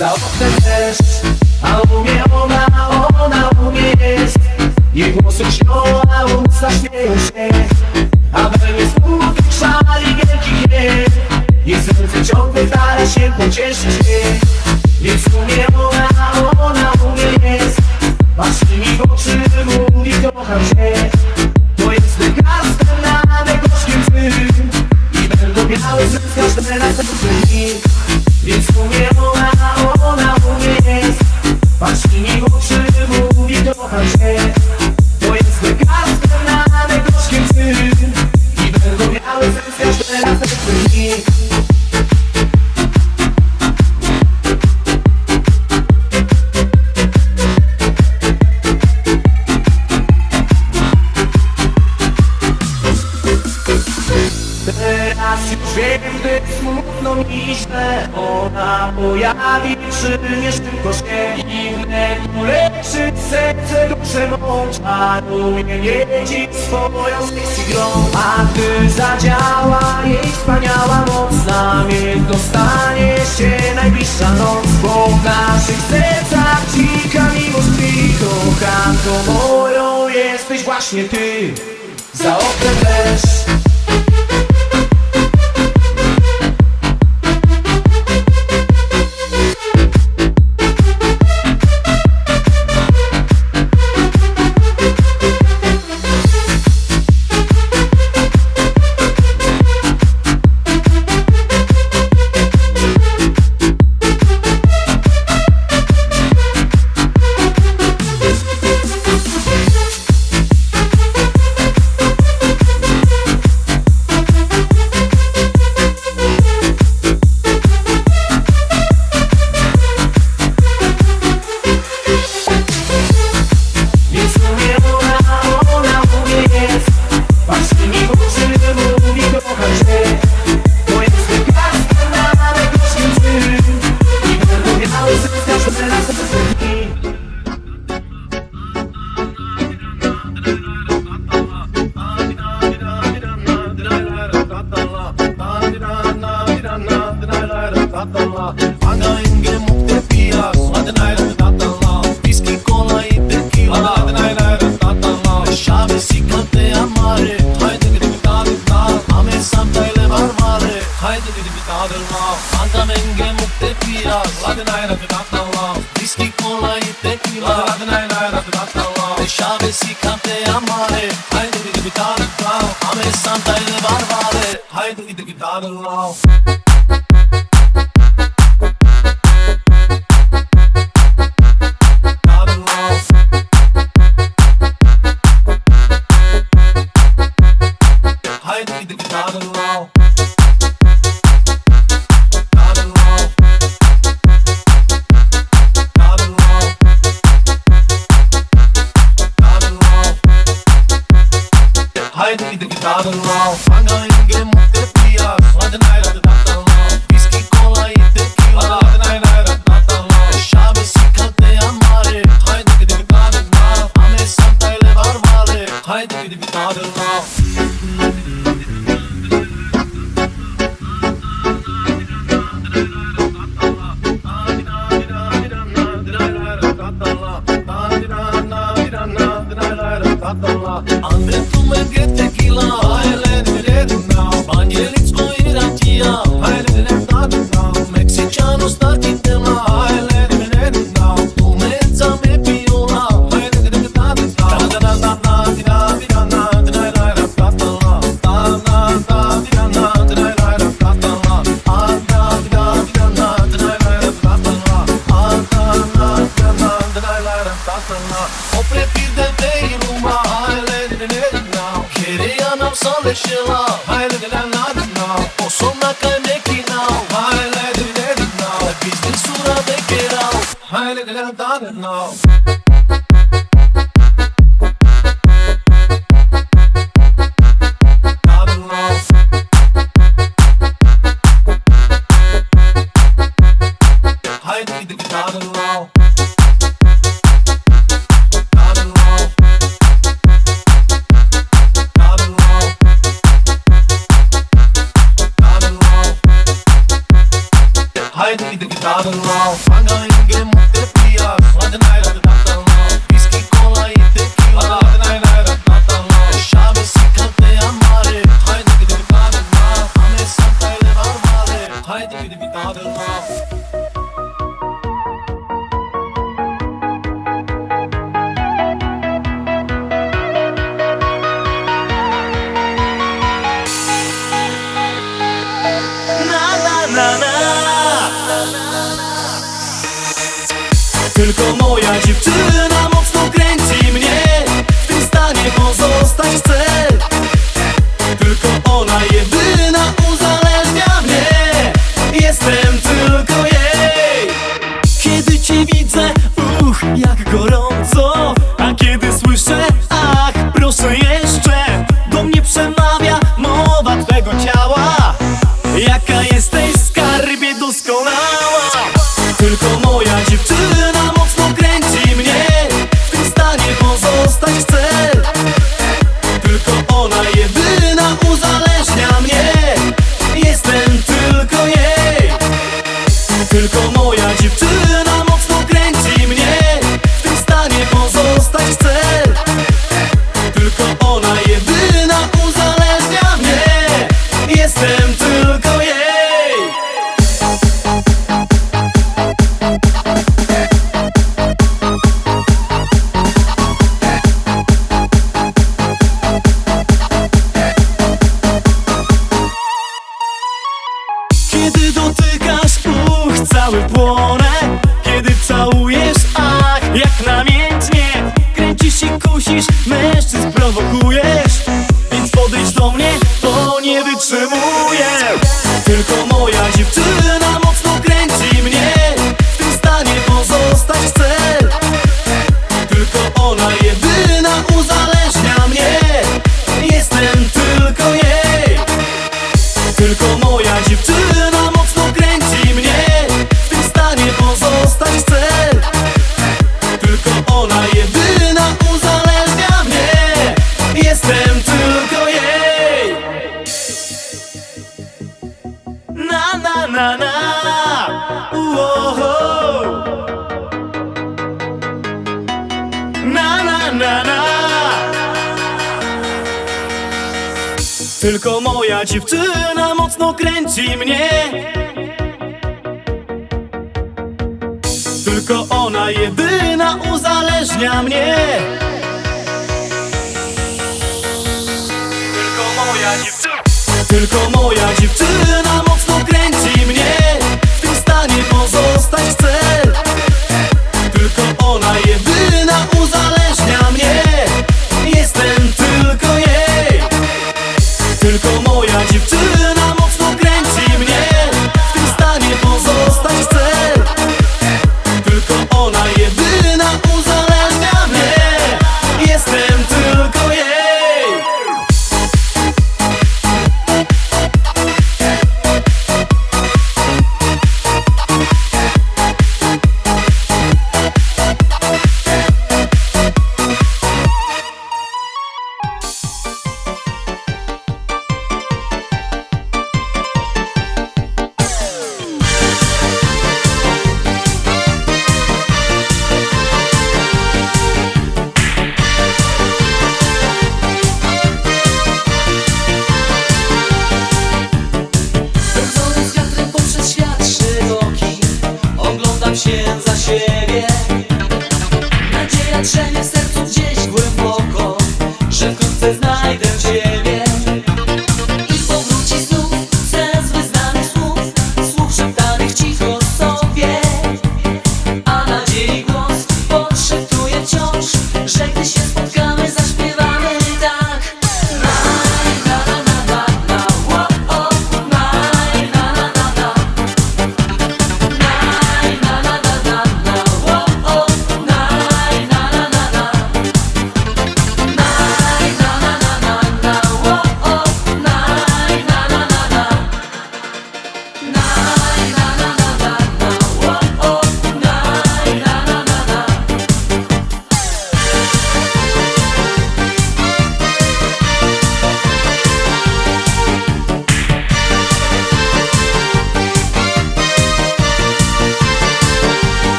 Za oknem deszcz, a u ona, ona u mnie jest. Jej włosy śnią, a usta śmieją się. A we mnie smutnych szali wielki gniew. Jej serce ciągle stara się pocieszyć mnie Więc u mnie ona, ona u mnie jest. Patrzy mi w oczy, mówi kocham cię To jest wygastem na mego I będą miały zyskać teraz ten Więc umie ona, a ona umie jest Patrz dostanie się najbliższa noc Bo w naszych sercach cika miłość twi Kochanką moją jesteś właśnie ty. Za oknem deszcz はあの I did it tu me grita alışıla. Hayır edilen artık now O sonuna kalbdeki now Hayır edilen artık now Bizde suradaki now Hayır edilen artık now 넘어야 집들 el Kiedy całujesz, ach, jak namiętnie Kręcisz się, kusisz, mężczyzn prowokujesz. Więc podejdź do mnie, bo nie wytrzymuję. Tylko moja dziewczyna Ona jedyna uzależnia mnie. Jestem tylko jej. Na na na na. Uoho. Na na na na. Tylko moja dziewczyna mocno kręci mnie. Tylko ona jedyna uzależnia mnie. Tylko moja dziewczyna Tylko moja dziewczyna mocno kręci mnie. W tym stanie pozostać chcę entonces nada.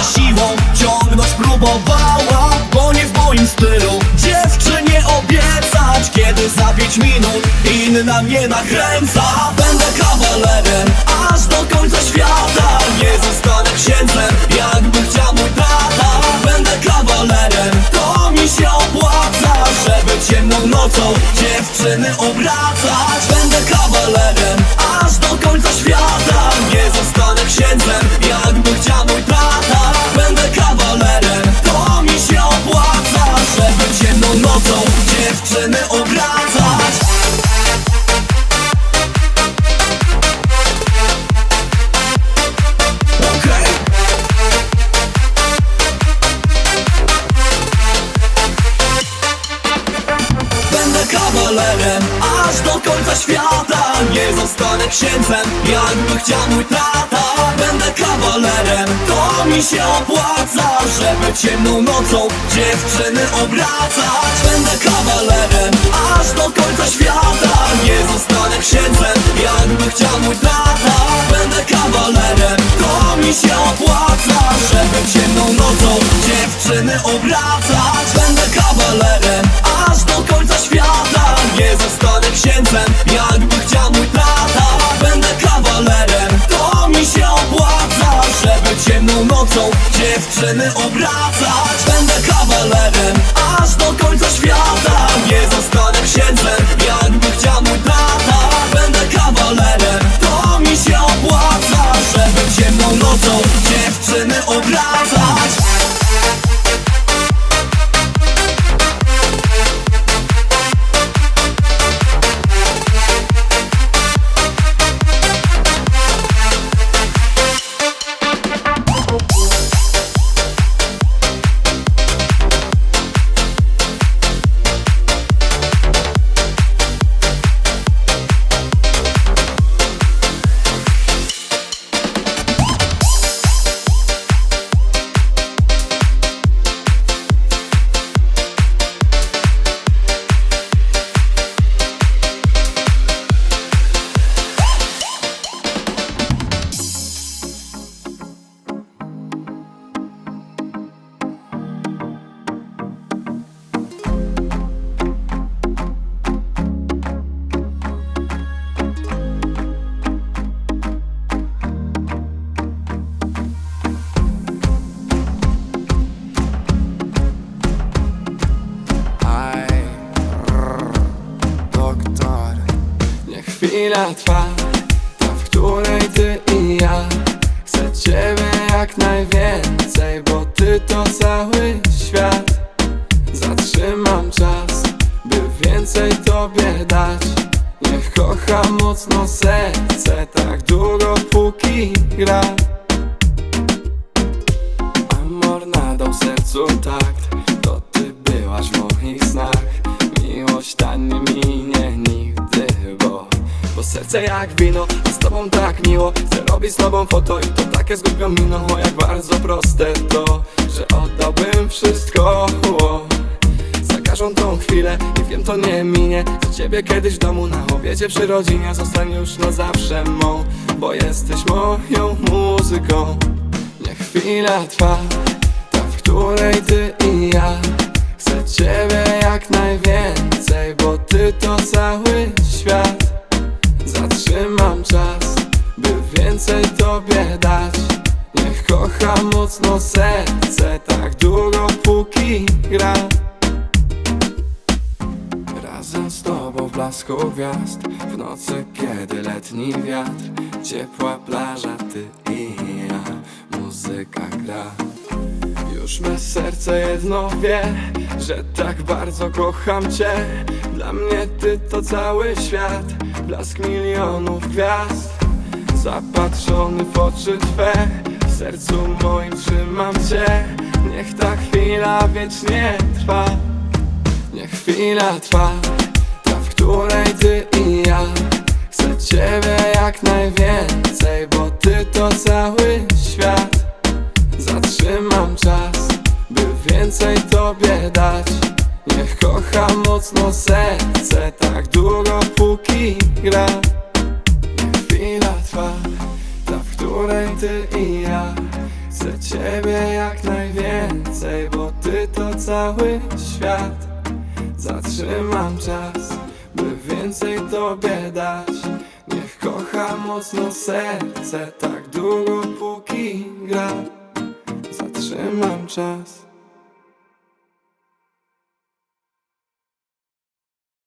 za siłą ciągnąć próbowała Bo nie w moim stylu. Dziewczynie obiecać Kiedy za pięć minut inna mnie nakręca. Będę kawalerem aż do końca świata Nie zostanę księdzem jakby chciał mój tata. Będę kawalerem, to mi się opłaca Żeby ciemną nocą dziewczyny obracać. Będę kawalerem aż do końca świata Nie zostanę księdzem ciemną nocą dziewczyny obracać. Będę kawalerem aż do końca świata. Nie zostanę księdzem jakby chciał mój tata. Będę kawalerem, to mi się opłaca Żeby ciemną nocą dziewczyny obracać. Będę kawalerem aż do końca świata. Nie zostanę księdzem jakby chciał mój tata. Będę kawalerem, to mi się opłaca Żeby ciemną nocą dziewczyny obracać. Wszystko. O, za każdą tą chwilę I wiem to nie minie. Za ciebie kiedyś w domu na obiedzie przy rodzinie Zostań już na zawsze mą Bo jesteś moją muzyką. Niech chwila trwa Ta, w której ty i ja. Chcę ciebie jak najwięcej Bo ty to cały świat. Zatrzymam czas By więcej tobie dać Niech kocha mocno serce Tak długo póki gra. Razem z tobą w blasku gwiazd W nocy, kiedy letni wiatr Ciepła plaża, ty i ja Muzyka gra. Już me serce jedno wie Że tak bardzo kocham cię. Dla mnie ty to cały świat Blask milionów gwiazd Zapatrzony w oczy twe sercu moim trzymam cię Niech ta chwila wiecznie trwa. Niech chwila trwa Ta, w której ty i ja. Chcę ciebie jak najwięcej Bo ty to cały świat. Zatrzymam czas By więcej tobie dać. Niech kocha mocno serce Tak długo póki gra. Niech chwila trwa której ty i ja. Chcę ciebie jak najwięcej Bo ty to cały świat. Zatrzymam czas, by więcej tobie dać. Niech kocha mocno serce, tak długo póki gra. Zatrzymam czas